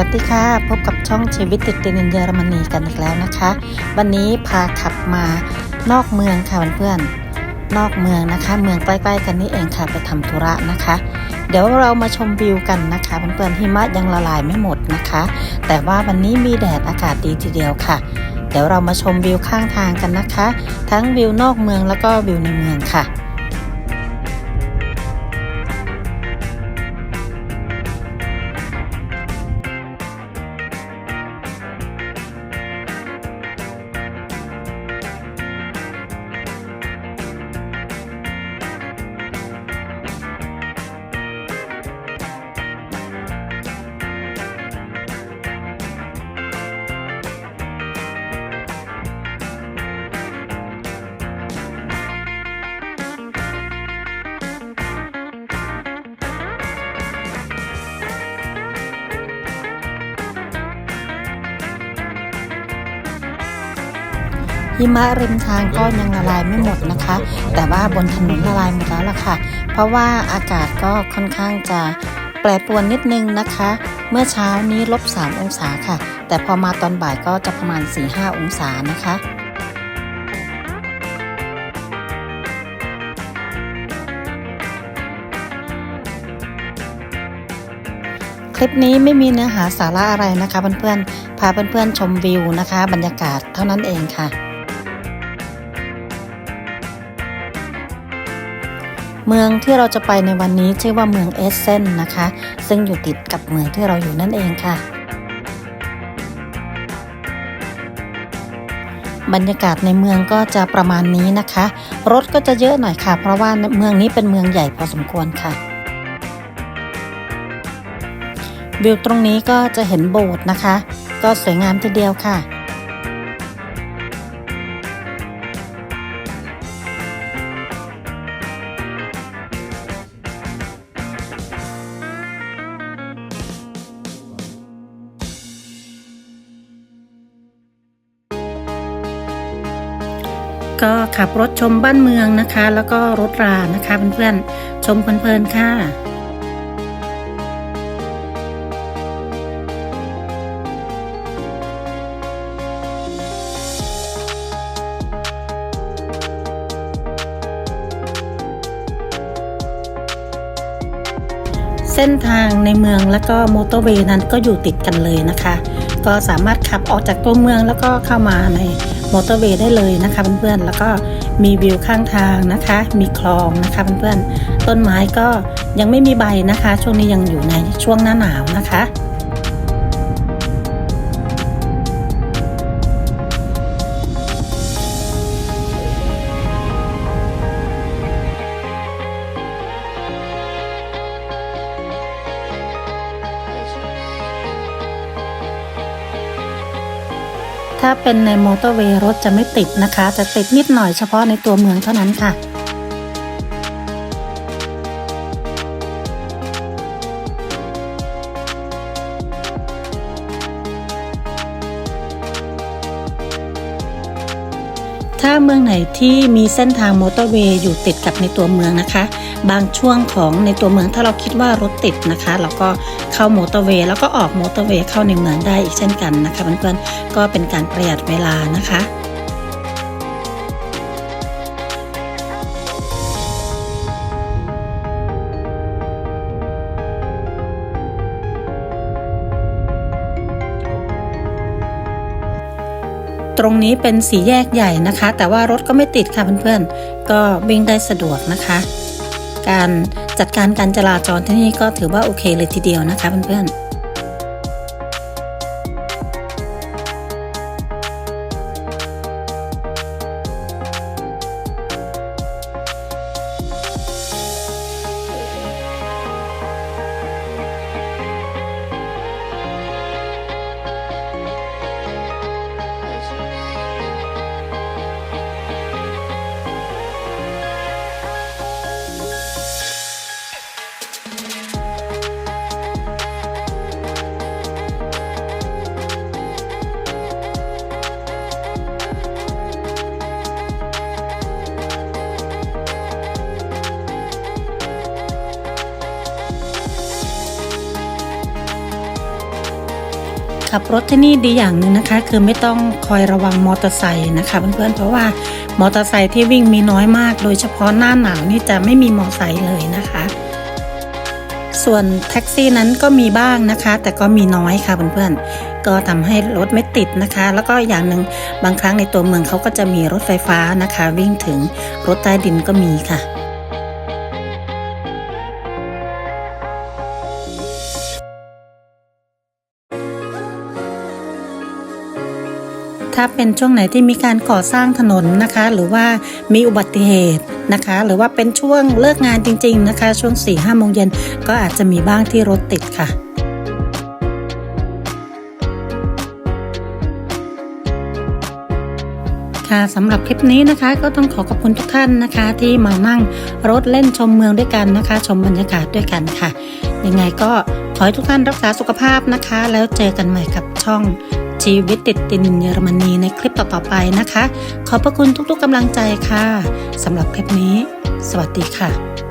วัสดีค่ะ พบกับช่องชีวิตติดดินเยอรมนีกันอีกแล้วนะคะ วันนี้พาขับมานอกเมืองค่ะเพื่อนๆนอกเมืองนะคะ เมืองใกล้ๆกันนี่เองค่ะไปทำธุระนะคะ เดี๋ยวเรามาชมวิวกันนะคะเพื่อนๆหิมะยังละลายไม่หมดนะคะ แต่ว่าวันนี้มีแดดอากาศดีทีเดียวค่ะ เดี๋ยวเรามาชมวิวข้างทางกันนะคะ ทั้งวิวนอกเมืองแล้วก็วิวในเมืองค่ะ หิมะริมทางก็ยังละลายไม่หมดนะคะ แต่ว่าบนถนนละลายหมดแล้วล่ะค่ะ เพราะว่าอากาศก็ค่อนข้างจะแปรปรวนนิดนึงนะคะ เมื่อเช้านี้ลบ 3 องศาค่ะ แต่พอมาตอนบ่ายก็จะประมาณ 4-5 องศานะคะคลิปนี้ไม่มีเนื้อหาสาระอะไรนะคะเพื่อนๆ พาเพื่อนๆชมวิวนะคะ บรรยากาศเท่านั้นเองค่ะ เมืองที่เราจะไปในวันนี้ชื่อว่าเมืองเอสเซนนะคะ ซึ่งอยู่ติดกับเมืองที่เราอยู่นั่นเองค่ะ บรรยากาศในเมืองก็จะประมาณนี้นะคะ รถก็จะเยอะหน่อยค่ะ เพราะว่าเมืองนี้เป็นเมืองใหญ่พอสมควรค่ะวิวตรงนี้ก็จะเห็นโบสถ์นะคะ ก็สวยงามทีเดียวค่ะ ก็ขับรถชมบ้านเมืองนะคะ แล้วก็รถรานะคะเพื่อนๆชมเพลินๆค่ะเส้นทางในเมืองแล้วก็มอเตอร์เวย์นั้นก็อยู่ติดกันเลยนะคะ ก็สามารถขับออกจากตัวเมืองแล้วก็เข้ามาในมอเตอร์เวย์ได้เลยนะคะเพื่อนๆแล้วก็มีวิวข้างทางนะคะ มีคลองนะคะเพื่อนๆต้นไม้ก็ยังไม่มีใบนะคะ ช่วงนี้ยังอยู่ในช่วงหน้าหนาวนะคะ ถ้าเป็นในมอเตอร์เวย์รถจะไม่ติดนะคะ จะติดนิดหน่อยเฉพาะในตัวเมืองเท่านั้นค่ะถ้าเมืองไหนที่มีเส้นทางมอเตอร์เวย์อยู่ติดกับในตัวเมืองนะคะ บางช่วงของในตัวเมืองถ้าเราคิดว่ารถติดนะคะ เราก็เข้ามอเตอร์เวย์แล้วก็ออกมอเตอร์เวย์เข้าในเมืองได้อีกเช่นกันนะคะเพื่อนๆก็เป็นการประหยัดเวลานะคะตรงนี้เป็นสีแยกใหญ่นะคะ แต่ว่ารถก็ไม่ติดค่ะเพื่อนๆ ก็วิ่งได้สะดวกนะคะ การจัดการการจราจรที่นี่ก็ถือว่าโอเคเลยทีเดียวนะคะเพื่อนๆ「 ขับรถที่นี่ดีอย่างหนึ่งนะคะ คือไม่ต้องคอยระวังมอเตอร์ไซค์นะคะเพื่อนๆเพราะว่ามอเตอร์ไซค์ที่วิ่งมีน้อยมาก โดยเฉพาะหน้าหนาวนี่จะไม่มีมอเตอร์ไซค์เลยนะคะ ส่วนแท็กซี่นั้นก็มีบ้างนะคะ แต่ก็มีน้อยค่ะเพื่อนๆก็ทำให้รถไม่ติดนะคะ แล้วก็อย่างหนึ่งบางครั้งในตัวเมืองเขาก็จะมีรถไฟฟ้านะคะ วิ่งถึงรถใต้ดินก็มีค่ะ ถ้าเป็นช่วงไหนที่มีการก่อสร้างถนนนะคะ หรือว่ามีอุบัติเหตุนะคะ หรือว่าเป็นช่วงเลิกงานจริง ๆนะคะ ช่วง4ี่ห้าโมงเย็นก็อาจจะมีบ้างที่รถติดค่ะค่ะสำหรับคลิปนี้นะคะก็ต้องขอขอบคุณทุกท่านนะคะ ที่มานั่งรถเล่นชมเมืองด้วยกันนะคะ ชมบรรยากาศด้วยกันค่ะ ยังไงก็ขอให้ทุกท่านรักษาสุขภาพนะคะ แล้วเจอกันใหม่กับช่อง ชีวิตติดดินเยอรมนีในคลิปต่อๆไปนะคะ ขอบพระคุณทุกๆกำลังใจค่ะสำหรับคลิปนี้ สวัสดีค่ะ